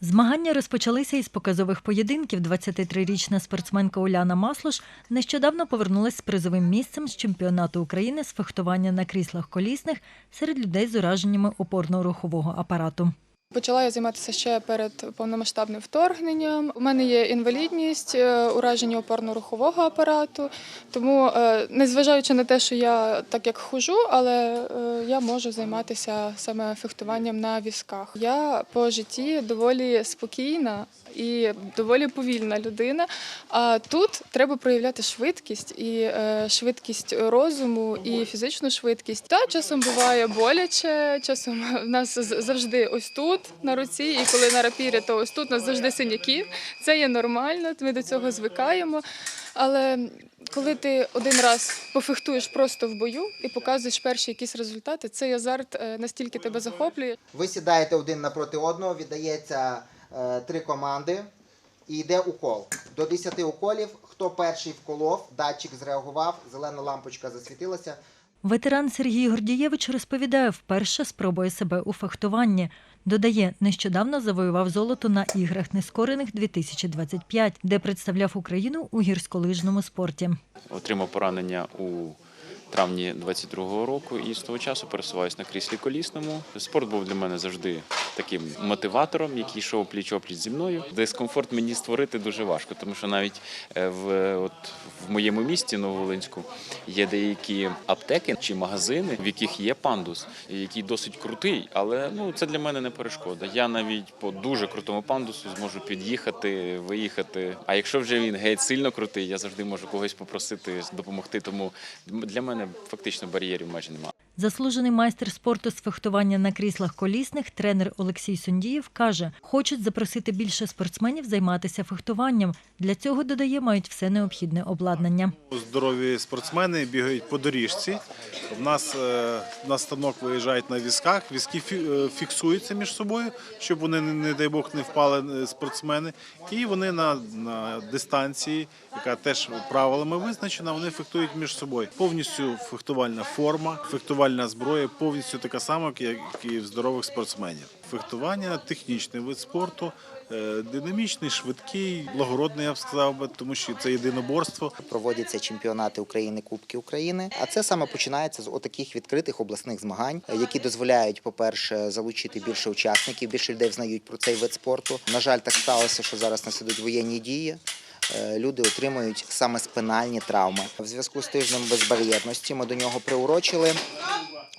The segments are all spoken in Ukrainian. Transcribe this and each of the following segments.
Змагання розпочалися із показових поєдинків. 23-річна спортсменка Уляна Маслош нещодавно повернулася з призовим місцем з чемпіонату України з фехтування на кріслах колісних серед людей з ураженнями опорно-рухового апарату. Почала я займатися ще перед повномасштабним вторгненням. У мене є інвалідність, е, ураження опорно-рухового апарату. Тому, е, незважаючи на те, що я так як хожу, але е, я можу займатися саме фехтуванням на візках. Я по житті доволі спокійна і доволі повільна людина. А тут треба проявляти швидкість і швидкість розуму, і фізичну швидкість. Та часом буває боляче, часом в нас завжди ось тут на руці, і коли на рапірі, то ось тут у нас завжди синяки. Це є нормально, ми до цього звикаємо. Але коли ти один раз пофехтуєш просто в бою і показуєш перші якісь результати, цей азарт е, настільки тебе захоплює. Ви сідаєте один напроти одного, віддається е, три команди і йде укол. До 10 уколів, хто перший вколов, датчик зреагував, зелена лампочка засвітилася. Ветеран Сергій Гордієвич розповідає, вперше спробує себе у фехтуванні. Додає, нещодавно завоював золото на іграх нескорених 2025, де представляв Україну у гірськолижному спорті. отримав поранення у травні 22-го року і з того часу пересуваюся на кріслі колісному. Спорт був для мене завжди таким мотиватором, який йшов пліч-опліч зі мною. Дискомфорт мені створити дуже важко, тому що навіть е, в, от, в моєму місті Нововолинську є деякі аптеки чи магазини, в яких є пандус, який досить крутий, але ну це для мене не перешкода. Я навіть по дуже крутому пандусу зможу під'їхати, виїхати. А якщо вже він геть сильно крутий, я завжди можу когось попросити допомогти. Тому для мене фактично бар'єрів майже немає. Заслужений майстер спорту з фехтування на кріслах колісних, тренер Олексій Сундієв каже, хочуть запросити більше спортсменів займатися фехтуванням. Для цього додає, мають все необхідне обладнання. Здорові спортсмени бігають по доріжці. В нас е, на станок виїжджають на візках. Візки е, фіксуються між собою, щоб вони, не, не дай Бог, не впали е, спортсмени. І вони на, на дистанції, яка теж правилами визначена, вони фехтують між собою. Повністю фехтувальна форма, фехтувальна зброя повністю така сама, як і в здорових спортсменів. Фехтування технічний вид спорту, е, динамічний, швидкий, благородний, я б сказав би, тому що це єдиноборство. Проводяться чемпіонати України, Кубки України. А це саме починається з отаких відкритих обласних змагань, які дозволяють, по-перше, залучити більше учасників, більше людей взнають про цей вид спорту. На жаль, так сталося, що зараз нас ідуть воєнні дії. Е, Люди отримують саме спинальні травми. В зв'язку з тижнем безбар'єрності ми до нього приурочили.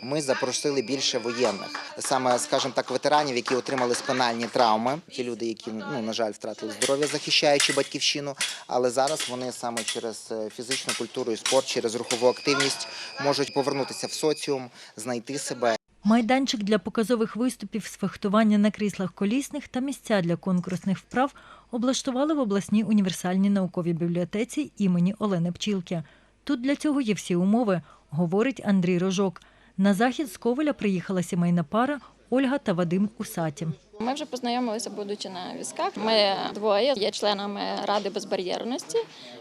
Ми запросили більше воєнних, саме, скажімо так, ветеранів, які отримали спинальні травми. Ті люди, які ну на жаль втратили здоров'я, захищаючи батьківщину, але зараз вони саме через е, фізичну культуру і спорт, через рухову активність можуть повернутися в соціум, знайти себе Майданчик для показових виступів з фехтування на кріслах колісних та місця для конкурсних вправ облаштували в обласній універсальній науковій бібліотеці імені Олени Пчілки. Тут для цього є всі умови, говорить Андрій Рожок. На захід з Ковеля приїхала сімейна пара Ольга та Вадим Усаті. Ми вже познайомилися, будучи на візках. Ми двоє є членами Ради безбар'єрності,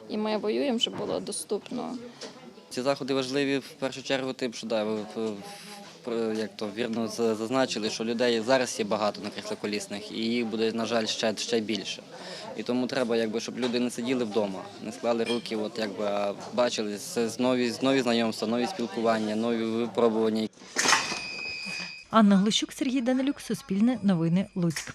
і ми воюємо, щоб було доступно. Ці заходи важливі в першу чергу, тим, що да, як то вірно зазначили, що людей зараз є багато на кріслоколісних, і їх буде, на жаль, ще, ще більше. І тому треба, якби, щоб люди не сиділи вдома, не склали руки, от, якби, а бачили нові, нові знайомства, нові спілкування, нові випробування. Анна Глущук, Сергій Данилюк, Суспільне новини Луцьк.